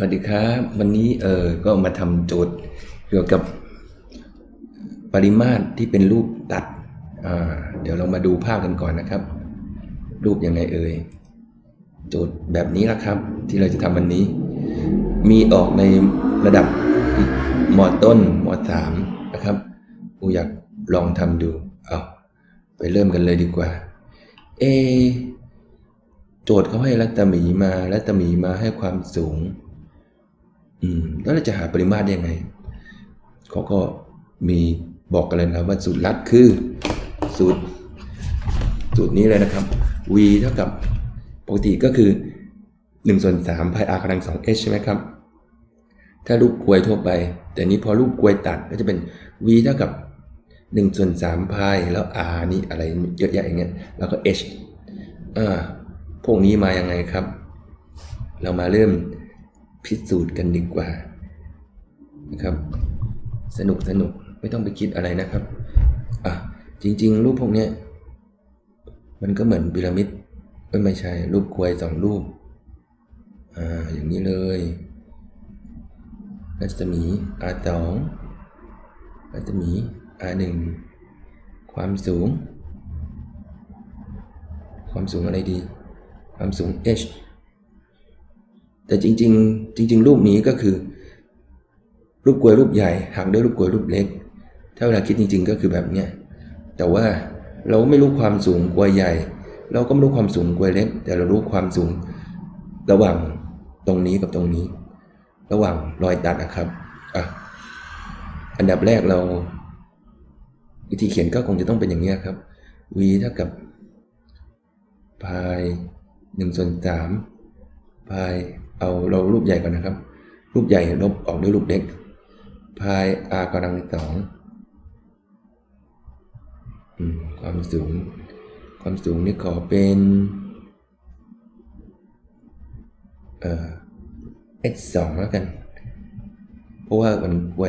สวัสดีครับวันนี้เออก็มาทำโจทย์เกี่ยวกับปริมาตรที่เป็นรูปตัดอ่าเดี๋ยวเรามาดูภาพกันก่อนนะครับ รูปยังไงเอ่ยโจทย์แบบนี้ละครับ ที่เราจะทำวันนี้ มีออกในระดับมต้นมสามนะครับกูอยากลองทำดูเอาไปเริ่มกันเลยดีกว่า เอ โจทย์เขาให้รัตมีมารัตมีมาให้ความสูง อืมแล้วเราจะหาปริมาตรได้ยังไงเขาก็มีบอกกันเลยนะครับว่าสูตรลัดคือสูตรสูตรนี้เลยนะครับ v เท่ากับปกติก็คือ1ส่วน3พาย r กำลัง 2h ใช่ไหมครับ ถ้ารูปกลวยทั่วไป แต่นี้พอรูปกลวยตัดก็จะเป็น v เท่ากับ1ส่วน3พายแล้ว r นี่อะไรเยอะแยะอย่างเงี้ย แล้วก็ h อ่าพวกนี้มายังไงครับ เรามาเริ่ม พิสูจน์กันดีกว่านะครับ สนุกสนุกไม่ต้องไปคิดอะไรนะครับอะจริง ๆ รูปพวกเนี้ยมันก็เหมือนพีระมิดเอ้ยไม่ใช่ รูปกลวยสองรูปอ่าอย่างนี้เลยรัศมี r สองรัศมี r หนึ่งความสูง ความสูงอะไรดี ความสูง h แต่จริง ๆ จริง ๆ รูปนี้ก็คือ รูปกลวยรูปใหญ่หักด้วยรูปกลวยรูปเล็ก ถ้าเวลาคิดจริง ๆ ก็คือแบบเนี้ยแต่ว่าเราไม่รู้ความสูงกลวยใหญ่ เราก็ไม่รู้ความสูงกลวยเล็ก แต่เรารู้ความสูงระหว่างตรงนี้กับตรงนี้ ระหว่างรอยตัดนะครับอะอันดับแรกเรา วิธีเขียนก็คงจะต้องเป็นอย่างนี้ครับ v เท่ากับพายหนึ่งส่วนสามพาย เอาเรารูปใหญ่ก่อนนะครับ รูปใหญ่ลบออกด้วยรูปเล็ก พาย r กำลังสองความสูง ความสูงนี่ขอเป็น เอ่อ h สองแล้วกัน เพราะว่ามันไว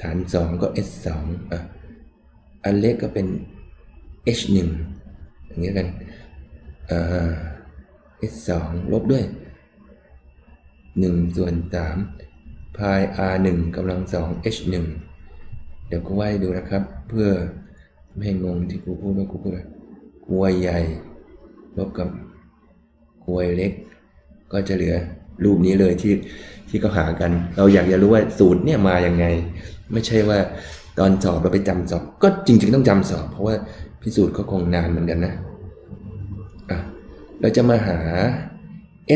ฐานสองก็ h สองอะ อันเล็กก็เป็น h หนึ่งอย่างนี้ยกัน อ่า h สองลบด้วย หนึ่งส่วนสามพาย r หนึ่งกำลังสอง h หนึ่งเดี๋ยวกูว่าให้ดูนะครับ เพื่อไม่ให้งงที่กูพูดว่ากูพูดอะไรกวยใหญ่ลบกับกวยเล็ก ก็จะเหลือรูปนี้เลยที่ที่เขาหากัน เราอยากจะรู้ว่าสูตรเนี่ยมาอย่างไง ไม่ใช่ว่าตอนสอบเราไปจำสอบ ก็จริง ๆ ต้องจำสอบ เพราะว่าพิสูจน์ก็คงนานเหมือนกันนะอะเราจะมาหา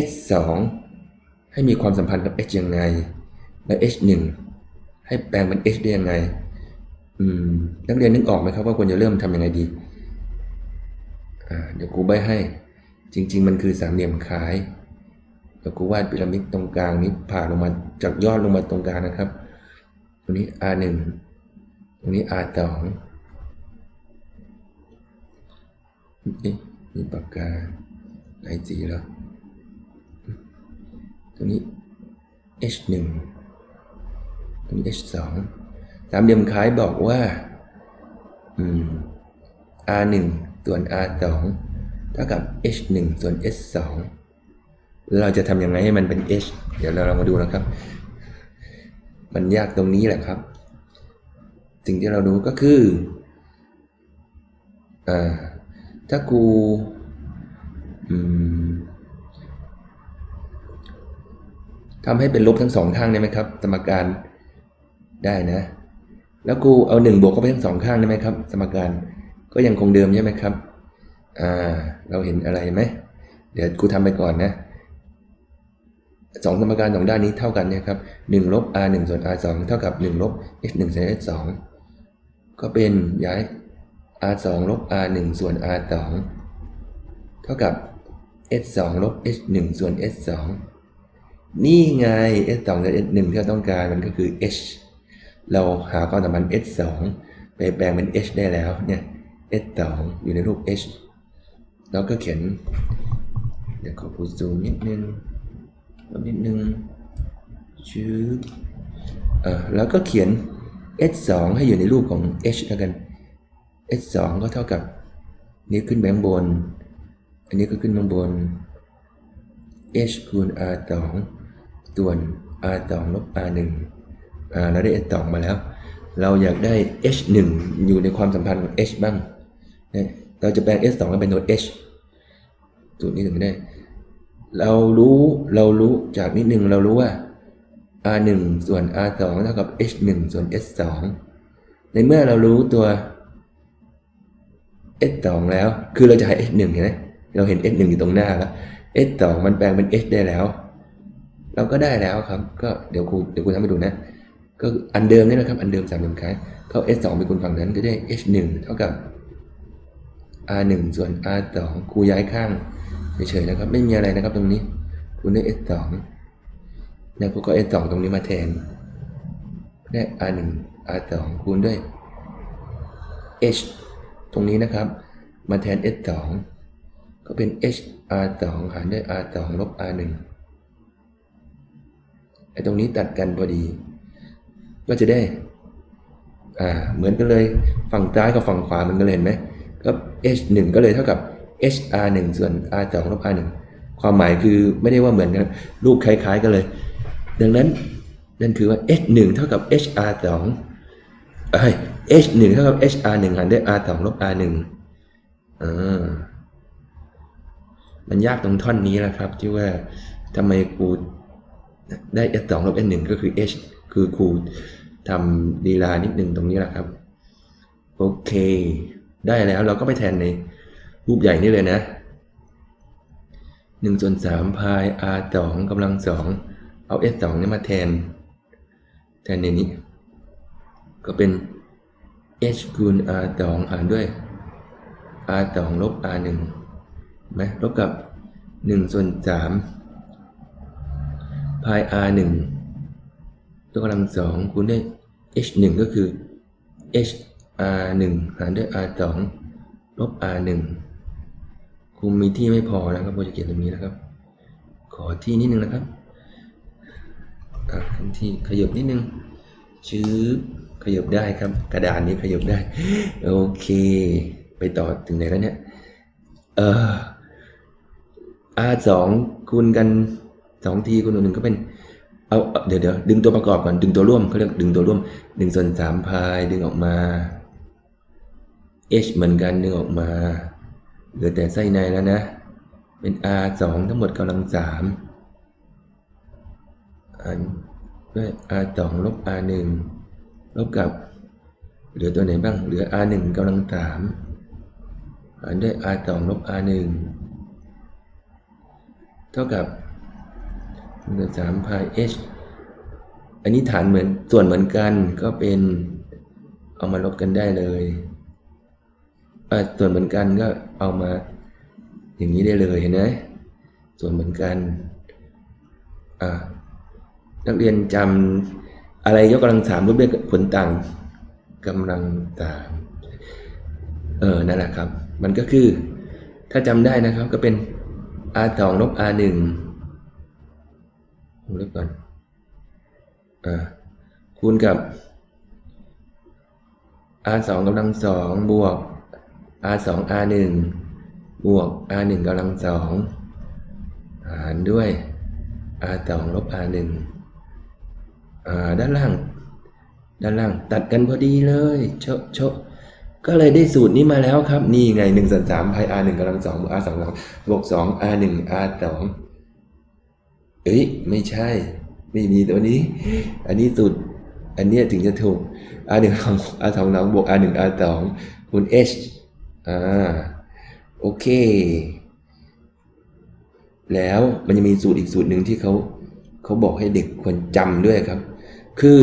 h 2 ให้มีความสัมพันธ์กับ h ยังไง และ h 1ให้แปลงเป็น h ได้ยังไง อืม นักเรียนนึกออกไหมครับว่าควรจะเริ่มทำยังไงดีเดี๋ยวกูใบให้ จริง ๆ มันคือสามเหลี่ยมคล้ายเดี๋ยวกูวาดพีระมิดตรงกลางนี้ผ่าลงมาจากยอดลงมาตรงกลางนะครับ ตรงนี้ r 1ตรงนี้ r 2เอ๊ะมีปากกาไหนสีแล้ว ตรงนี้ h 1ตรงนี้ h 2 สามเหลี่ยมคล้ายบอกว่าอืม r 1 ส่วน r 2 เท่ากับ h 1 ส่วน h 2เราจะทำยังไงให้มันเป็น h เดี๋ยวเราลองมาดูนะครับ มันยากตรงนี้แหละครับ สิ่งที่เรารู้ก็คืออ่าถ้ากู อืม ทำให้เป็นลบทั้งสองข้างได้ไหมครับ สมการได้นะ แล้วกูเอาหนึ่งบวกเข้าไปทั้งสองข้างได้ไหมครับ สมการก็ยังคงเดิมใช่ไหมครับอ่าเราเห็นอะไรไหมเดี๋ยวกูทำไปก่อนนะสองสมการสองด้านนี้เท่ากันนี่ยครับหนึ่งลบ r หนึ่งส่วน r สองเท่ากับหนึ่งลบ h หนึ่งส่วน h สองก็เป็นย้าย r สองลบ r หนึ่งส่วน r สองเท่ากับ h สองลบ h หนึ่งส่วน h สอง นี่ไง h สองกับ h หนึ่งที่เราต้องการมันก็คือ h เราหาความสัมพันธ์ h สองไปแปลงเป็น h ได้แล้วเนี่ย h สอยู่ในรูป h แล้วก็เขียน เดี๋ยวขอพูดซูมนิดนึงนิดนึงชื่อเออแล้วก็เขียน h 2ให้อยู่ในรูปของ h แล้วกัน h 2ก็เท่ากับนี้ขึ้นแบงบน อันนี้ก็ขึ้นข้างบน h คูณ r 2 ส่วน r 2ลบ r 1อ่าเราได้ s 2มาแล้ว เราอยากได้ h 1อยู่ในความสัมพันธ์ของ h บ้างนะเราจะแปลง s 2ให้เป็นตัว h สูตรนี้ถึงได้ เรารู้เรารู้จากนิดหนึ่งเรารู้ว่า r 1ส่วน r 2เท่ากับ h 1ส่วน s 2ในเมื่อเรารู้ตัว s 2แล้ว คือเราจะหา h 1เห็นไหมเราเห็น h 1อยู่ตรงหน้าแล้ว h 2มันแปลงเป็น h ได้แล้ว เราก็ได้แล้วครับ ก็เดี๋ยวครูเดี๋ยวครูทำให้ดูนะ ก็อันเดิมนี่นะครับ อันเดิมสามเหลี่ยมคล้ายเขา s 2เป็นคนฝั่งนั้นก็ได้ h 1เท่ากับ r 1ส่วน r 2ครูย้ายข้างเฉยๆนะครับ ไม่มีอะไรนะครับตรงนี้คุณได้ s 2แล้วครูก็ s 2ตรงนี้มาแทนได้ r 1 r 2คูณด้วย h ตรงนี้นะครับ มาแทน s 2ก็เป็น h r 2หารด้วย r 2ลบ r 1 ไอ้ตรงนี้ตัดกันพอดี ก็จะได้ อ่า เหมือนกันเลย ฝั่งซ้ายกับฝั่งขวามันก็เลยเห็นไหมก็ h 1ก็เลยเท่ากับ h r 1ส่วน r 2ลบ r 1ความหมายคือไม่ได้ว่าเหมือนกัน รูปคล้าย ๆ กันเลย ดังนั้นนั่นคือว่า h 1เท่ากับ h r 2เอ้ย h 1เท่ากับ h r 1หารด้วย r 2ลบ r 1อ่ามันยากตรงท่อนนี้แหละครับ ที่ว่าทำไมครู ได้ s 2ลบ s 1ก็คือ h คือครูทำดีลานิดหนึ่งตรงนี้แหละครับ โอเค ได้แล้วเราก็ไปแทนในรูปใหญ่นี่เลยนะ1ส่วน3พาย r 2กำลัง 2 เอา s 2นี่มาแทน แทนในนี้ ก็เป็น h คูณ r 2หารด้วย r 2ลบ r 1ไหมลบกับ 1 ส่วน3 พาย r 1ยกกำลัง2คูณด้วย h 1ก็คือ h r 1หารด้วย r 2ลบ r 1ครูมีที่ไม่พอนะครับผมจะเขียนตรงนี้นะครับ ขอที่นิดนึงนะครับที่ขยบนิดนึงชื้อขยบได้ครับ กระดานนี้ขยบได้ โอเค ไปต่อถึงไหนแล้วเนี่ย เอ่อ r สองคูณกัน สองทีคูณหนึ่งก็เป็นเอาเดี๋ยวเดี๋ยวดึงตัวประกอบก่อนดึงตัวร่วมเขาเรียกดึงตัวร่วมหนึ่งส่วนสามพายดึงออกมา h เหมือนกันดึงออกมาเหลือแต่ไส้ในแล้วนะ เป็น r สองทั้งหมดกำลังสามอันด้วย r สองลบ r หนึ่งลบกับ เหลือตัวไหนบ้าง เหลือ r หนึ่งกำลังสามหารด้วย r สองลบ r หนึ่งเท่ากับ หนึ่งสามพาย h อันนี้ฐานเหมือนส่วนเหมือนกันก็เป็นเอามาลบกันได้เลยส่วนเหมือนกันก็เอามาอย่างนี้ได้เลยเห็นไหมส่วนเหมือนกันนักเรียนจำอะไรยกกำลังสามรูปด้วยผลต่างกำลังสามเออนั่นแหละครับ มันก็คือถ้าจำได้นะครับก็เป็น r สองลบ r หนึ่ง วงเล็บก่อนอ่าคูณกับ r สองกำลังสองบวก r สอง r หนึ่งบวก r หนึ่งกำลังสองหารด้วย r สองลบ r หนึ่งอ่าด้านล่าง ด้านล่างตัดกันพอดีเลยโชะโชะก็เลยได้สูตรนี้มาแล้วครับ นี่ไงหนึ่งส่วนสามพาย r หนึ่งกำลังสองบวก r สองสองบวกสอง r หนึ่ง r สอง เอ้ยไม่ใช่ ไม่มีตัวนี้ อันนี้สูตรอันเนี้ยถึงจะถูก r หนึ่งอง r สองสองบวก r หนึ่ง r สองคูณ h อ่าโอเค แล้วมันจะมีสูตรอีกสูตรหนึ่งที่เขาเขาบอกให้เด็กควรจำด้วยครับ คือ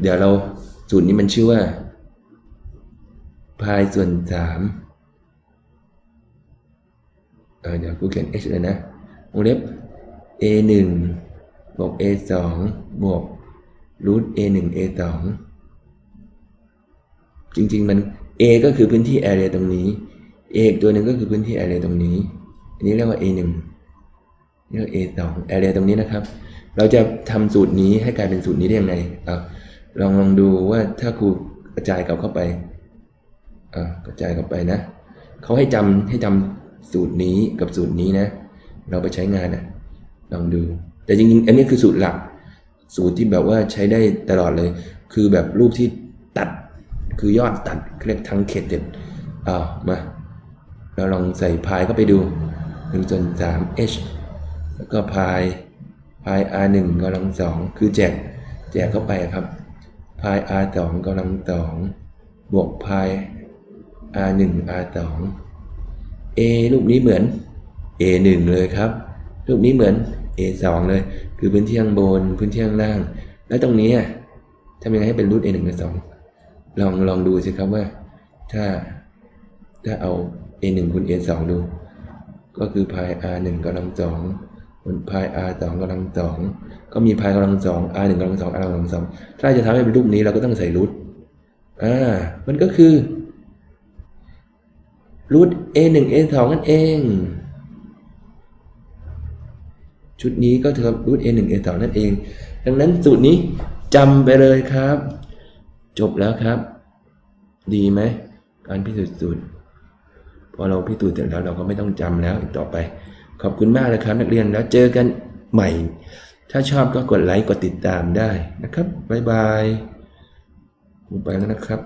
เดี๋ยวเราสูตรนี้มันชื่อว่าพายส่วนสามเเดี๋ยวกูเขียน h เลยนะวงเล็บ a หนึ่งบวก a สองบวกรูท a หนึ่ง a สองจริง ๆ มัน a ก็คือพื้นที่ area ตรงนี้ a อีกตัวหนึ่งก็คือพื้นที่ area ตรงนี้ อันนี้เรียกว่า a หนึ่งนี่เรียกว่า a สอง area ตรงนี้นะครับ เราจะทำสูตรนี้ให้กลายเป็นสูตรนี้ได้ยังไงลองลองดูว่าถ้าครูกระจายกลับเข้าไปอ่ากระจายกลับไปนะเขาให้จำให้จำสูตรนี้กับสูตรนี้นะ เราไปใช้งานนะ ลองดู แต่จริงๆ อันนี้คือสูตรหลัก สูตรที่แบบว่าใช้ได้ตลอดเลย คือแบบรูปที่ตัด คือยอดตัดเรียกทั้งเขตเด็ดอ้าวมา เราลองใส่พายเข้าไปดู1ส่วน3 h แล้วก็พายพาย r 1กำลังสองคือแจกแจกเข้าไปครับพาย r 2กำลังสองบวกพาย r 1 r 2 a รูปนี้เหมือน a 1เลยครับ รูปนี้เหมือน a 2 เลย คือพื้นที่ข้างบน พื้นที่ข้างล่าง แล้วตรงนี้ทำยังไงให้เป็นรูท a 1 a 2ลองลองดูสิครับว่าถ้าถ้าเอา a 1 คูณ a 2 ดู ก็คือพาย r 1 กำลังสองบนพาย r 2 กำลังสองก็มีพายกำลังสอง r 1 กำลังสอง r กำลังสองถ้าจะทำให้เป็นรูปนี้เราก็ต้องใส่รูทอ่ามันก็คือรูท a 1 a 2 นั่นเอง ชุดนี้ก็เท่ากับรูท a 1 a 2นั่นเอง ดังนั้นสูตรนี้จำไปเลยครับ จบแล้วครับ ดีไหม การพิสูจน์สูตร พอเราพิสูจน์เสร็จแล้วเราก็ไม่ต้องจำแล้วอีกต่อไป ขอบคุณมากเลยครับ นักเรียนแล้วเจอกันใหม่ ถ้าชอบก็กดไลค์กดติดตามได้นะครับบ๊ายบายผมไปแล้วนะครับ